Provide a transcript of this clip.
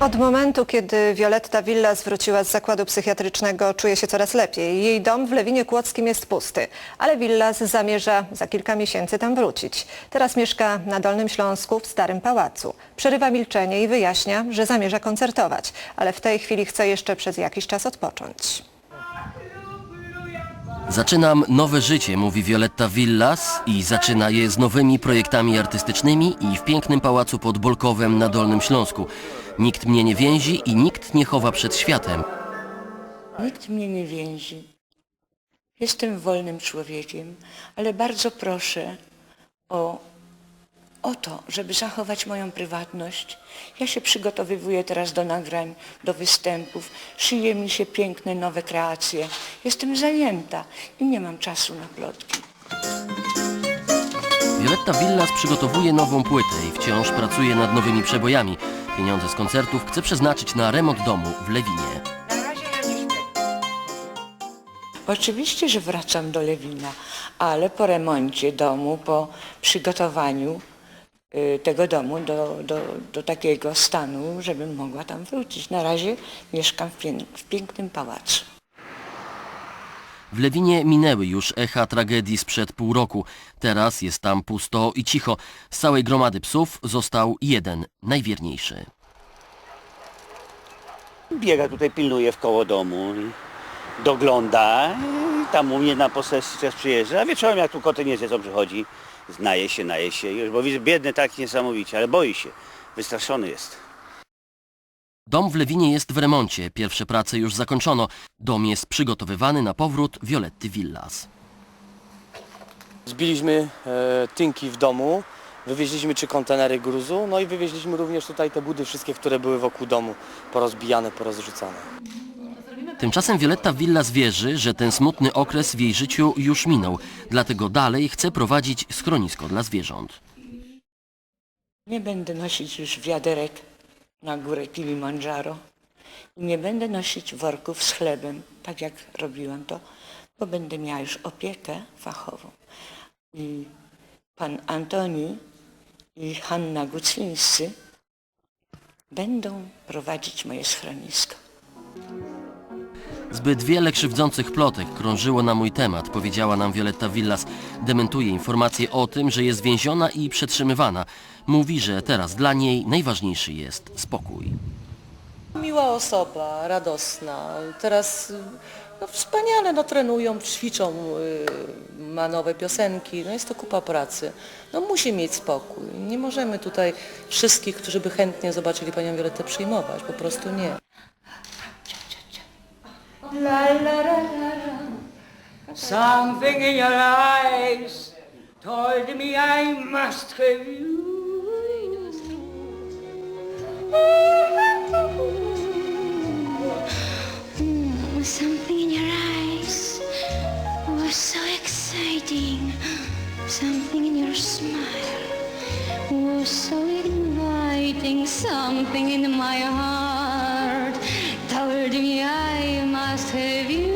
Od momentu, kiedy Violetta Villas wróciła z zakładu psychiatrycznego, czuje się coraz lepiej. Jej dom w Lewinie Kłodzkim jest pusty, ale Villas zamierza za kilka miesięcy tam wrócić. Teraz mieszka na Dolnym Śląsku w Starym Pałacu. Przerywa milczenie i wyjaśnia, że zamierza koncertować, ale w tej chwili chce jeszcze przez jakiś czas odpocząć. Zaczynam nowe życie, mówi Violetta Villas i zaczyna je z nowymi projektami artystycznymi i w pięknym pałacu pod Bolkowem na Dolnym Śląsku. Nikt mnie nie więzi i nikt nie chowa przed światem. Nikt mnie nie więzi. Jestem wolnym człowiekiem, ale bardzo proszę o, o to, żeby zachować moją prywatność. Ja się przygotowywuję teraz do nagrań, do występów. Szyje mi się piękne, nowe kreacje. Jestem zajęta i nie mam czasu na plotki. Violetta Villas przygotowuje nową płytę i wciąż pracuje nad nowymi przebojami. Pieniądze z koncertów chce przeznaczyć na remont domu w Lewinie. Oczywiście, że wracam do Lewina, ale po remoncie domu, po przygotowaniu tego domu do, do, do takiego stanu, żebym mogła tam wrócić. Na razie mieszkam w, pię- w pięknym pałacu. W Lewinie minęły już echa tragedii sprzed pół roku. Teraz jest tam pusto i cicho. Z całej gromady psów został jeden, najwierniejszy. biega tutaj, pilnuje w koło domu, i dogląda, i tam u mnie na posesji też przyjeżdża, a wieczorem jak tu koty nie zjedzą, przychodzi, naje się, naje się już, bo widzę, biedny tak niesamowicie, ale boi się, wystraszony jest. Dom w Lewinie jest w remoncie. Pierwsze prace już zakończono. Dom jest przygotowywany na powrót Violetty Villas. Zbiliśmy e, tynki w domu, wywieźliśmy trzy kontenery gruzu, no i wywieźliśmy również tutaj te budy wszystkie, które były wokół domu, porozbijane, porozrzucane. Tymczasem Violetta Villas wierzy, że ten smutny okres w jej życiu już minął. Dlatego dalej chce prowadzić schronisko dla zwierząt. Nie będę nosić już wiaderek na górę Kilimandżaro i nie będę nosić worków z chlebem, tak jak robiłam to, bo będę miała już opiekę fachową. I pan Antoni i Hanna Guclińscy będą prowadzić moje schronisko. Zbyt wiele krzywdzących plotek krążyło na mój temat, powiedziała nam Violetta Villas. Dementuje informacje o tym, że jest więziona i przetrzymywana. Mówi, że teraz dla niej najważniejszy jest spokój. Miła osoba, radosna. Teraz no, wspaniale no, trenują, ćwiczą, y, ma nowe piosenki. No, jest to kupa pracy. No, musi mieć spokój. Nie możemy tutaj wszystkich, którzy by chętnie zobaczyli Panią Violettę przyjmować. Po prostu nie. Something in your eyes told me I must have you. Something in your eyes was so exciting. Something in your smile was so inviting. Something in my heart told me I have you.